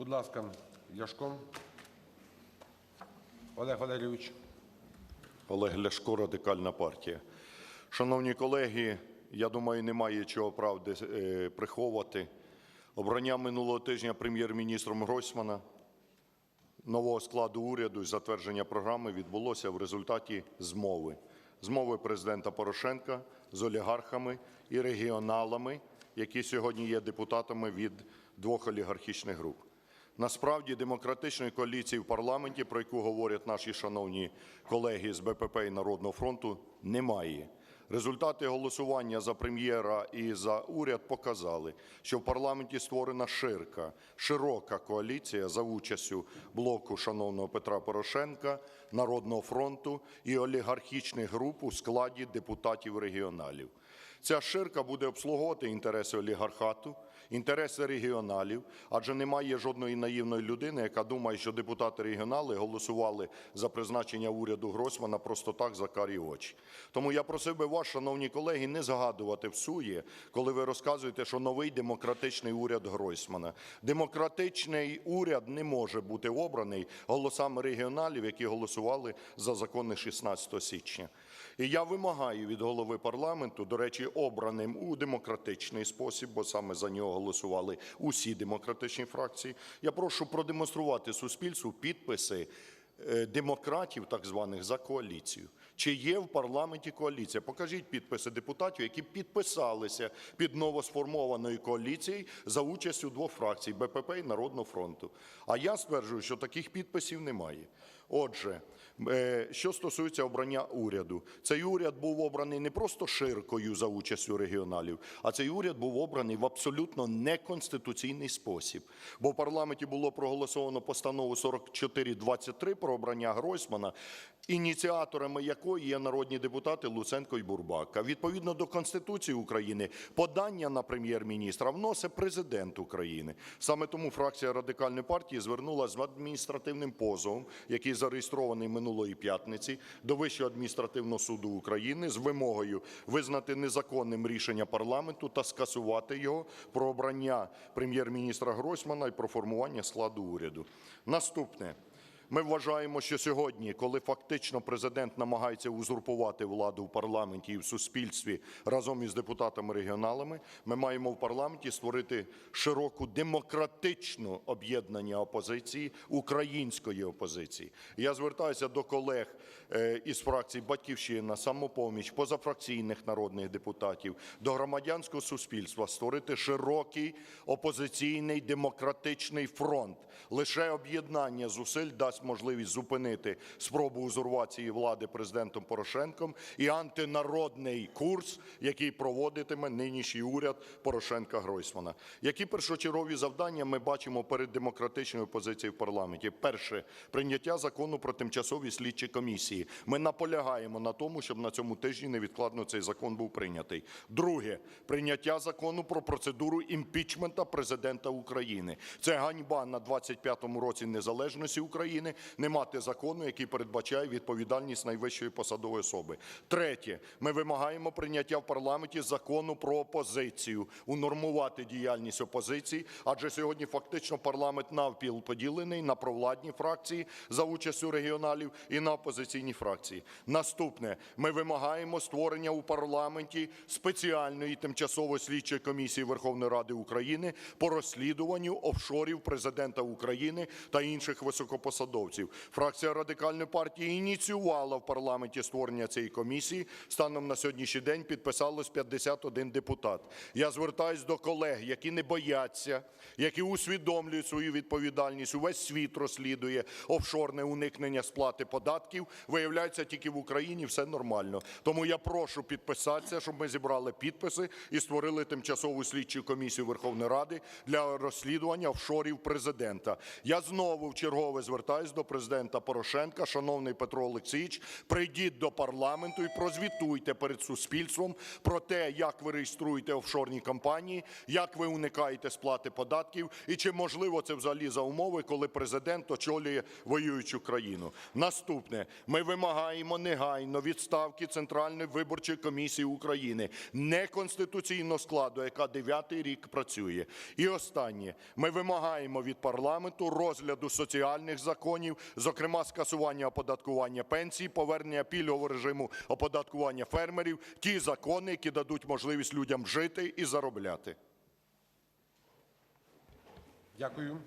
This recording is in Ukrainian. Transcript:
Будь ласка, Ляшко. Олег Валерійович. Олег Ляшко, Радикальна партія. Шановні колеги, я думаю, немає чого правди е, приховувати. Обрання минулого тижня прем'єр-міністром Гройсмана нового складу уряду і затвердження програми відбулося в результаті змови. Змови президента Порошенка з олігархами і регіоналами, які сьогодні є депутатами від двох олігархічних груп. Насправді демократичної коаліції в парламенті, про яку говорять наші шановні колеги з БПП і Народного фронту, немає. Результати голосування за прем'єра і за уряд показали, що в парламенті створена ширка, широка коаліція за участю блоку шановного Петра Порошенка, Народного фронту і олігархічних груп у складі депутатів регіоналів. Ця ширка буде обслуговувати інтереси олігархату, інтереси регіоналів, адже немає жодної наївної людини, яка думає, що депутати регіонали голосували за призначення уряду Гройсмана просто так за карі очі. Тому я просив би вас, шановні колеги, не згадувати всує, коли ви розказуєте, що новий демократичний уряд Гройсмана. Демократичний уряд не може бути обраний голосами регіоналів, які голосували за закони 16 січня. І я вимагаю від голови парламенту, до речі, обраним у демократичний спосіб, бо саме за нього голосували усі демократичні фракції. Я прошу продемонструвати суспільству підписи е, демократів, так званих, за коаліцію. Чи є в парламенті коаліція? Покажіть підписи депутатів, які підписалися під новосформованою коаліцією за участю двох фракцій БПП і Народного фронту. А я стверджую, що таких підписів немає. Отже, е, що стосується обрання уряду, цей уряд був обраний не просто ширкою за участю регіоналів, а цей уряд був обраний в абсолютно неконституційний спосіб. Бо в парламенті було проголосовано постанову 4423 про обрання Гройсмана, ініціаторами якої є народні депутати Луценко і Бурбак. А відповідно до Конституції України подання на прем'єр-міністра вносить президент України. Саме тому фракція радикальної партії звернулася з адміністративним позовом, який зареєстрований минулої п'ятниці до Вищого адміністративного суду України з вимогою визнати незаконним рішення парламенту та скасувати його про обрання прем'єр-міністра Гройсмана і про формування складу уряду. Наступне. Ми вважаємо, що сьогодні, коли фактично президент намагається узурпувати владу в парламенті і в суспільстві разом із депутатами-регіоналами, ми маємо в парламенті створити широку демократичну об'єднання опозиції, української опозиції. Я звертаюся до колег е, із фракцій «Батьківщина», «Самопоміч», позафракційних народних депутатів, до громадянського суспільства створити широкий опозиційний демократичний фронт. Лише об'єднання зусиль дасть можливість зупинити спробу узурпації влади президентом Порошенком і антинародний курс, який проводитиме нинішній уряд Порошенка-Гройсмана. Які першочергові завдання ми бачимо перед демократичною опозицією в парламенті? Перше прийняття закону про тимчасові слідчі комісії. Ми наполягаємо на тому, щоб на цьому тижні невідкладно цей закон був прийнятий. Друге прийняття закону про процедуру імпічмента президента України. Це ганьба на 25-му році незалежності України не мати закону, який передбачає відповідальність найвищої посадової особи. Третє, ми вимагаємо прийняття в парламенті закону про опозицію, унормувати діяльність опозиції, адже сьогодні фактично парламент навпіл поділений на провладні фракції за участю регіоналів і на опозиційні фракції. Наступне, ми вимагаємо створення у парламенті спеціальної тимчасової слідчої комісії Верховної Ради України по розслідуванню офшорів президента України та інших високопосадовців. Фракція радикальної партії ініціювала в парламенті створення цієї комісії. Станом на сьогоднішній день підписалось 51 депутат. Я звертаюсь до колег, які не бояться, які усвідомлюють свою відповідальність. Увесь світ розслідує офшорне уникнення сплати податків. Виявляється, тільки в Україні все нормально. Тому я прошу підписатися, щоб ми зібрали підписи і створили тимчасову слідчу комісію Верховної Ради для розслідування офшорів президента. Я знову в чергове звертаюся звертаюсь до Президента Порошенка. Шановний Петро Олексійович, прийдіть до парламенту і прозвітуйте перед суспільством про те, як ви реєструєте офшорні компанії, як ви уникаєте сплати податків і чи можливо це взагалі за умови, коли президент очолює воюючу країну. Наступне. Ми вимагаємо негайно відставки Центральної виборчої комісії України, неконституційного складу, яка дев'ятий рік працює. І останнє. Ми вимагаємо від парламенту розгляду соціальних законів, зокрема скасування оподаткування пенсій, повернення пільгового режиму оподаткування фермерів, ті закони, які дадуть можливість людям жити і заробляти. Дякую.